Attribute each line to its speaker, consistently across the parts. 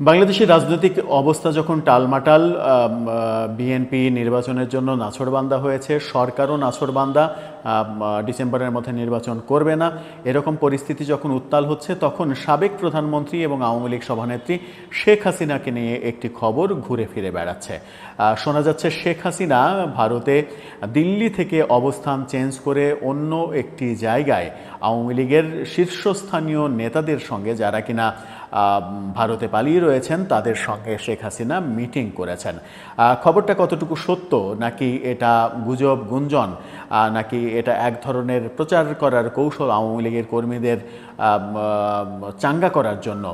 Speaker 1: বাংলাদেশের রাজনৈতিক অবস্থা যখন টালমাটাল বিএনপি নির্বাচনের জন্য নাছরবান্দা হয়েছে, সরকারও নাছরবান্দা ডিসেম্বরের মধ্যে নির্বাচন করবে না। এরকম পরিস্থিতি যখন উত্তাল হচ্ছে, তখন সাবেক প্রধানমন্ত্রী এবং আওয়ামী লীগ সভানেত্রী শেখ হাসিনাকে নিয়ে একটি খবর ঘুরে ফিরে বেড়াচ্ছে। শোনা যাচ্ছে শেখ হাসিনা ভারতে দিল্লি থেকে অবস্থান চেঞ্জ করে অন্য একটি জায়গায় আওয়ামী লীগের শীর্ষস্থানীয় নেতাদের সঙ্গে যারা কিনা ভারতে পালিয়ে রয়েছেন, তাদের সঙ্গে শেখ হাসিনা মিটিং করেছেন। খবরটা কতটুকু সত্য? নাকি এটা গুজব, গুঞ্জন? নাকি এটা এক ধরনের প্রচার করার কৌশল আওয়ামী লীগের কর্মীদের চাঙ্গা করার জন্য?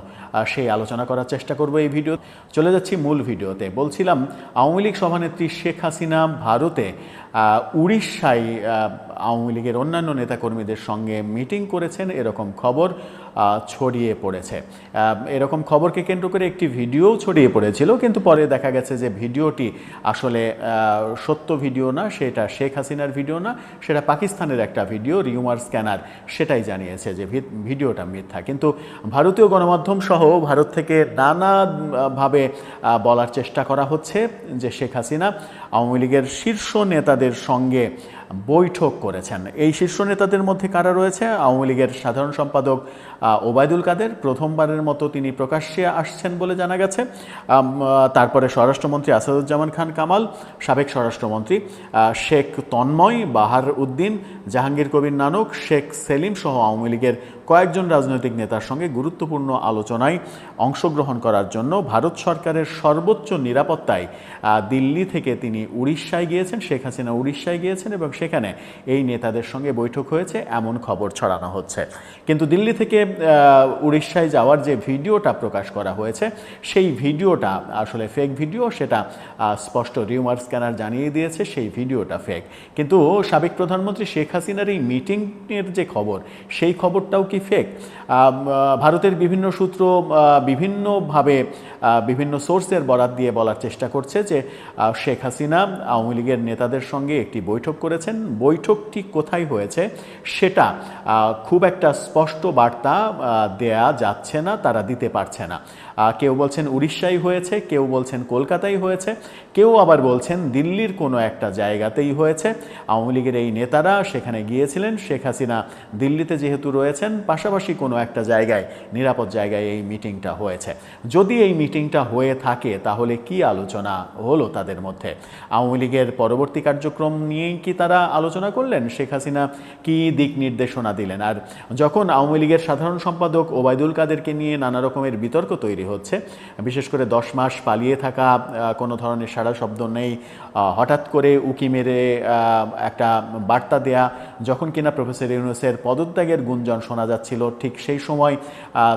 Speaker 1: সেই আলোচনা করার চেষ্টা করব এই ভিডিও, চলে যাচ্ছি মূল ভিডিওতে। বলছিলাম, আওয়ামী লীগ সভানেত্রী শেখ হাসিনা ভারতে উড়িষ্যায় আওয়ামী লীগের অন্যান্য নেতাকর্মীদের সঙ্গে মিটিং করেছেন, এরকম খবর। ছড়িয়ে পড়েছে। এরকম খবরকে কেন্দ্র করে একটি ভিডিও ছড়িয়ে পড়েছিল, কিন্তু পরে দেখা গেছে যে ভিডিওটি আসলে সত্য ভিডিও না, সেটা শেখ হাসিনার ভিডিও না, সেটা পাকিস্তানের একটা ভিডিও, রিউমার স্ক্যানার, সেটাই জানিয়েছে যে ভিডিওটা মিথ্যা। কিন্তু ভারতীয় গণমাধ্যম সহ ভারত থেকে নানাভাবে বলার চেষ্টা করা হচ্ছে যে শেখ হাসিনা আওয়ামী লীগের শীর্ষ নেতাদের সঙ্গে বৈঠক করেছেন। এই শীর্ষ নেতাদের মধ্যে কারা রয়েছে? আওয়ামী লীগের সাধারণ সম্পাদক ওবায়দুল কাদের। প্রথমবারের মতো তিনি প্রকাশ্যে আসছেন বলে জানা গেছে। তারপরে স্বরাষ্ট্রমন্ত্রী আসাদুজ্জামান খান কামাল, সাবেক স্বরাষ্ট্রমন্ত্রী শেখ তন্ময়, বাহার উদ্দিন, জাহাঙ্গীর কবির নানক, শেখ সেলিম সহ আওয়ামী লীগের কয়েকজন রাজনৈতিক নেতার সঙ্গে গুরুত্বপূর্ণ আলোচনায় অংশগ্রহণ করার জন্য ভারত সরকারের সর্বোচ্চ নিরাপত্তায় দিল্লি থেকে তিনি উড়িষ্যায় গিয়েছেন, শেখ হাসিনা উড়িষ্যায় গিয়েছেন এবং সেখানে এই নেতাদের সঙ্গে বৈঠক হয়েছে, এমন খবর ছড়ানো হচ্ছে। কিন্তু দিল্লি থেকে উড়িষ্যায় যাওয়ার যে ভিডিওটা প্রকাশ করা হয়েছে, সেই ভিডিওটা আসলে ফেক ভিডিও সেটা স্পষ্ট রিউমার স্ক্যানার জানিয়ে দিয়েছে, সেই ভিডিওটা ফেক কিন্তু সাবেক প্রধানমন্ত্রী শেখ হাসিনার এই মিটিংয়ের যে খবর, সেই খবরটাও কি ফেক ভারতের বিভিন্ন সূত্র বিভিন্নভাবে বিভিন্ন সোর্সের বরাত দিয়ে বলার চেষ্টা করছে যে শেখ হাসিনা আওয়ামী লীগের নেতাদের সঙ্গে একটি বৈঠক করেছেন। বৈঠকটি কোথায় হয়েছে সেটা খুব একটা স্পষ্ট বার্তা দেয়া যাচ্ছে না, তারা দিতে পারছে না। কেউ বলছেন উড়িষ্যায় হয়েছে, কেউ বলছেন কলকাতায় হয়েছে, কেউ আবার বলছেন দিল্লির কোনো একটা জায়গাতেই হয়েছে। আওয়ামী লীগের এই নেতারা সেখানে গিয়েছিলেন। শেখ হাসিনা দিল্লিতে যেহেতু রয়েছেন পাশাপাশি কোনো একটা জায়গায়, নিরাপদ জায়গায় এই মিটিংটা হয়েছে। যদি এই মিটিংটা হয়ে থাকে, তাহলে কি আলোচনা হলো তাদের মধ্যে? আওয়ামী লীগের পরবর্তী কার্যক্রম নিয়েই কি তারা আলোচনা করলেন? শেখ হাসিনা কি দিক নির্দেশনা দিলেন? আর যখন আওয়ামী লীগের সাধারণ সম্পাদক ওবায়দুল কাদেরকে নিয়ে নানা রকমের বিতর্ক তৈরি হচ্ছে, বিশেষ করে দশ মাস পালিয়ে থাকা কোনো ধরনের সারা শব্দ নেই হঠাৎ করে উকি মেরে একটা বার্তা দেয়া যখন কিনা প্রফেসর ইউনুসের পদত্যাগের গুঞ্জন শোনা যাচ্ছিল, ঠিক সেই সময়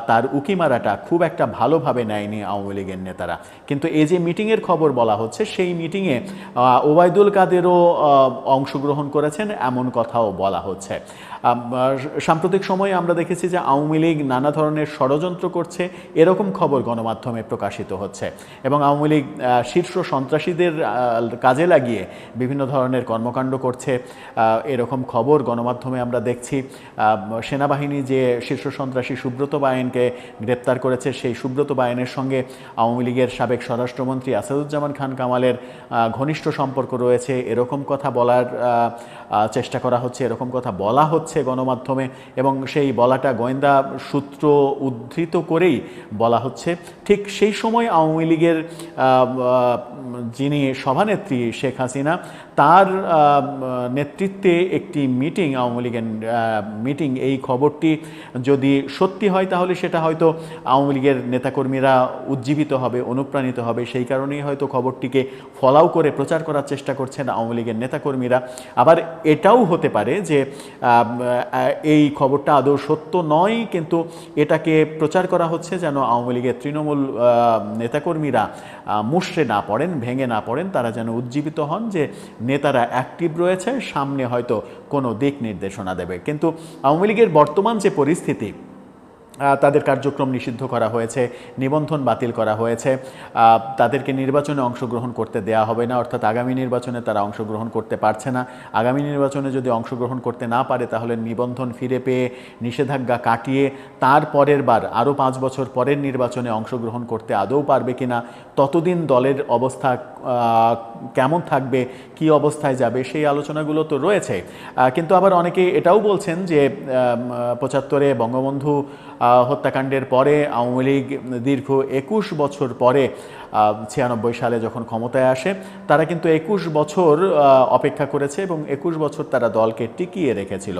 Speaker 1: তার উকি মারাটা খুব একটা ভালোভাবে নেয়নি আওয়ামী লীগের নেতারা। কিন্তু এই যে মিটিংয়ের খবর বলা হচ্ছে, সেই মিটিংয়ে ওবায়দুল কাদেরও অংশগ্রহণ করেছেন এমন কথাও বলা হচ্ছে। সাম্প্রতিক সময়ে আমরা দেখেছি যে আওয়ামী লীগ নানা ধরনের ষড়যন্ত্র করছে, এরকম খবর গণমাধ্যমে প্রকাশিত হচ্ছে। এবং আওয়ামী লীগ শীর্ষ সন্ত্রাসীদের কাজে লাগিয়ে বিভিন্ন ধরনের কর্মকাণ্ড করছে এরকম খবর গণমাধ্যমে আমরা দেখছি সেনাবাহিনী যে শীর্ষ সন্ত্রাসী সুব্রত বায়েনকে গ্রেপ্তার করেছে, সেই সুব্রত বায়েনের সঙ্গে আওয়ামী লীগের সাবেক স্বরাষ্ট্রমন্ত্রী আসাদুজ্জামান খান কামালের ঘনিষ্ঠ সম্পর্ক রয়েছে। এরকম কথা বলার চেষ্টা করা হচ্ছে, এরকম কথা বলা হচ্ছে গণমাধ্যমে এবং সেই বলাটা গোয়েন্দা সূত্র উদ্ধৃত করেই বলা হচ্ছে। ঠিক সেই সময় আওয়ামী লীগের যিনি সভানেত্রী শেখ হাসিনা তার নেতৃত্বে একটি মিটিং আওয়ামী লীগের মিটিং এই খবরটি যদি সত্যি হয় তাহলে সেটা হয়তো আওয়ামী লীগের নেতাকর্মীরা উজ্জীবিত হবে, অনুপ্রাণিত হবে। সেই কারণেই হয়তো খবরটিকে ফলাও করে প্রচার করার চেষ্টা করছেন আওয়ামী লীগের নেতাকর্মীরা। আবার এটাও হতে পারে যে এই খবরটা আদৌ সত্য নয়, কিন্তু এটাকে প্রচার করা হচ্ছে যেন আওয়ামী লীগের তৃণমূল নেতাকর্মীরা মুষড়ে না পড়েন, ভেঙে না পড়েন, তারা যেন উজ্জীবিত হন যে নেতারা অ্যাক্টিভ রয়েছে, সামনে হয়তো কোনো দিক নির্দেশনা দেবে। কিন্তু আওয়ামী লীগের বর্তমান যে পরিস্থিতি তাদের কার্যক্রম নিষিদ্ধ করা হয়েছে, নিবন্ধন বাতিল করা হয়েছে। তাদেরকে নির্বাচনে অংশগ্রহণ করতে দেয়া হবে না, অর্থাৎ আগামী নির্বাচনে তারা অংশগ্রহণ করতে পারছে না। আগামী নির্বাচনে যদি অংশগ্রহণ করতে না পারে, তাহলে নিবন্ধন ফিরে পেয়ে নিষেধাজ্ঞা কাটিয়ে তার পরের বার আরও পাঁচ বছর পরের নির্বাচনে অংশগ্রহণ করতে আদৌ পারবে কিনা ততদিন দলের অবস্থা কেমন থাকবে, কি অবস্থায় যাবে, সেই আলোচনাগুলো তো রয়েছে। কিন্তু আবার অনেকে এটাও বলছেন যে পঁচাত্তরে বঙ্গবন্ধু হত্যাকাণ্ডের পরে আওয়ামী লীগ দীর্ঘ একুশ বছর পরে ছিয়ানব্বই সালে যখন ক্ষমতায় আসে, তারা কিন্তু একুশ বছর অপেক্ষা করেছে এবং একুশ বছর তারা দলকে টিকিয়ে রেখেছিল।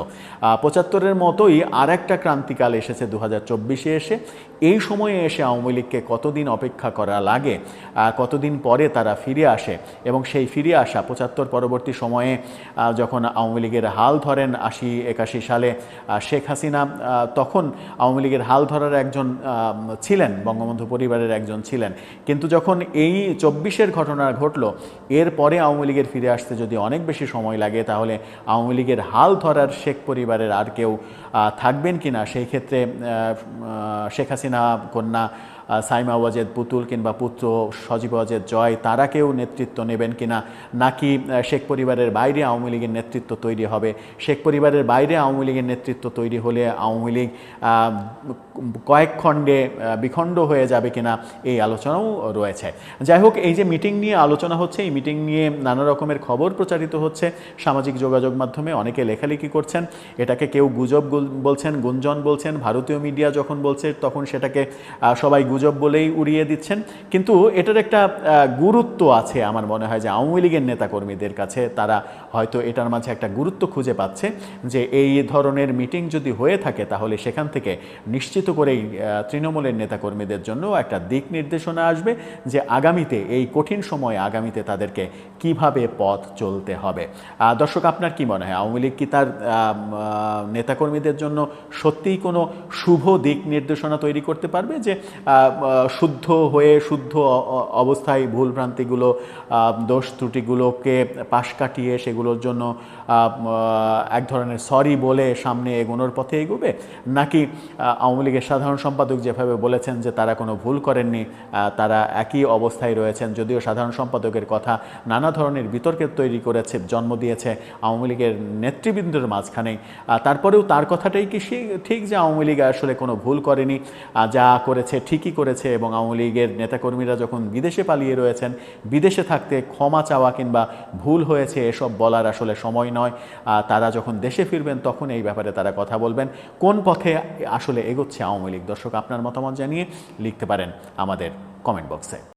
Speaker 1: পঁচাত্তরের মতোই আর একটা ক্রান্তিকাল এসেছে দু চব্বিশে এসে। এই সময়ে এসে আওয়ামী লীগকে কতদিন অপেক্ষা করা লাগে কতদিন পরে তারা ফিরে আসে এবং সেই ফিরে আসা পঁচাত্তর পরবর্তী সময়ে যখন আওয়ামী লীগের হাল ধরেন আশি একাশি সালে শেখ হাসিনা তখন আওয়ামী লীগের হাল ধরার একজন ছিলেন, বঙ্গবন্ধু পরিবারের একজন ছিলেন। কিন্তু যখন এই চব্বিশের ঘটনা ঘটলো, এরপরে আওয়ামী লীগের ফিরে আসতে যদি অনেক বেশি সময় লাগে, তাহলে আওয়ামী লীগের হাল ধরার শেখ পরিবারের আর কেউ থাকবেন কি না সেই ক্ষেত্রে শেখ হাসিনা কন্যা সাইমা ওয়াজেদ পুতুল কিংবা পুত্র সজীব ওয়াজেদ জয়, তারা কেউ নেতৃত্ব নেবেন কিনা? নাকি শেখ পরিবারের বাইরে আওয়ামী লীগের নেতৃত্ব তৈরি হবে? শেখ পরিবারের বাইরে আওয়ামী লীগের নেতৃত্ব তৈরি হলে আওয়ামী লীগ কয়েক খণ্ডে বিখণ্ড হয়ে যাবে কিনা এই আলোচনাও রয়েছে। যাই হোক, এই যে মিটিং নিয়ে আলোচনা হচ্ছে, এই মিটিং নিয়ে নানা রকমের খবর প্রচারিত হচ্ছে। সামাজিক যোগাযোগ মাধ্যমে অনেকে লেখালেখি করছেন। এটাকে কেউ গুজব বলছেন, গুঞ্জন বলছেন। ভারতীয় মিডিয়া যখন বলছে, তখন সেটাকে সবাই গুজব বলেই উড়িয়ে দিচ্ছেন। কিন্তু এটার একটা গুরুত্ব আছে আমার মনে হয় যে আওয়ামী লীগের নেতাকর্মীদের কাছে। তারা হয়তো এটার মাঝে একটা গুরুত্ব খুঁজে পাচ্ছে যে এই ধরনের মিটিং যদি হয়ে থাকে তাহলে সেখান থেকে নিশ্চিত করেই তৃণমূলের নেতাকর্মীদের জন্য একটা দিক নির্দেশনা আসবে যে আগামীতে, এই কঠিন সময়ে আগামীতে তাদেরকে কীভাবে পথ চলতে হবে। দর্শক, আপনার কি মনে হয়? আওয়ামী লীগ কি তার নেতাকর্মীদের জন্য সত্যিই কোনো শুভ দিক নির্দেশনা তৈরি করতে পারবে? যে শুদ্ধ হয়ে শুদ্ধ অবস্থায় ভুলভ্রান্তিগুলো আহ, দোষ ত্রুটিগুলোকে পাশ কাটিয়ে সেগুলোর জন্য এক ধরনের সরি বলে সামনে এগোনোর পথে এগোবে? নাকি আওয়ামী লীগের সাধারণ সম্পাদক যেভাবে বলেছেন যে তারা কোনো ভুল করেননি তারা একই অবস্থায় রয়েছেন যদিও সাধারণ সম্পাদকের কথা নানা ধরনের বিতর্কের তৈরি করেছে জন্ম দিয়েছে আওয়ামী লীগের নেতৃবৃন্দের মাঝখানেই। তারপরেও তার কথাটাই কি ঠিক যে আওয়ামী লীগ আসলে কোনো ভুল করেনি যা করেছে ঠিকই করেছে এবং আওয়ামী লীগের নেতাকর্মীরা যখন বিদেশে পালিয়ে রয়েছেন, বিদেশে থাকতে ক্ষমা চাওয়া কিংবা ভুল হয়েছে, এসব বলার আসলে সময় নয়। তারা যখন দেশে ফিরবেন, তখন এই ব্যাপারে তারা কথা বলবেন। কোন পথে আসলে এগোচ্ছে আওয়ামী লীগ? দর্শক, আপনার মতামত জানিয়ে লিখতে পারেন আমাদের কমেন্ট বক্সে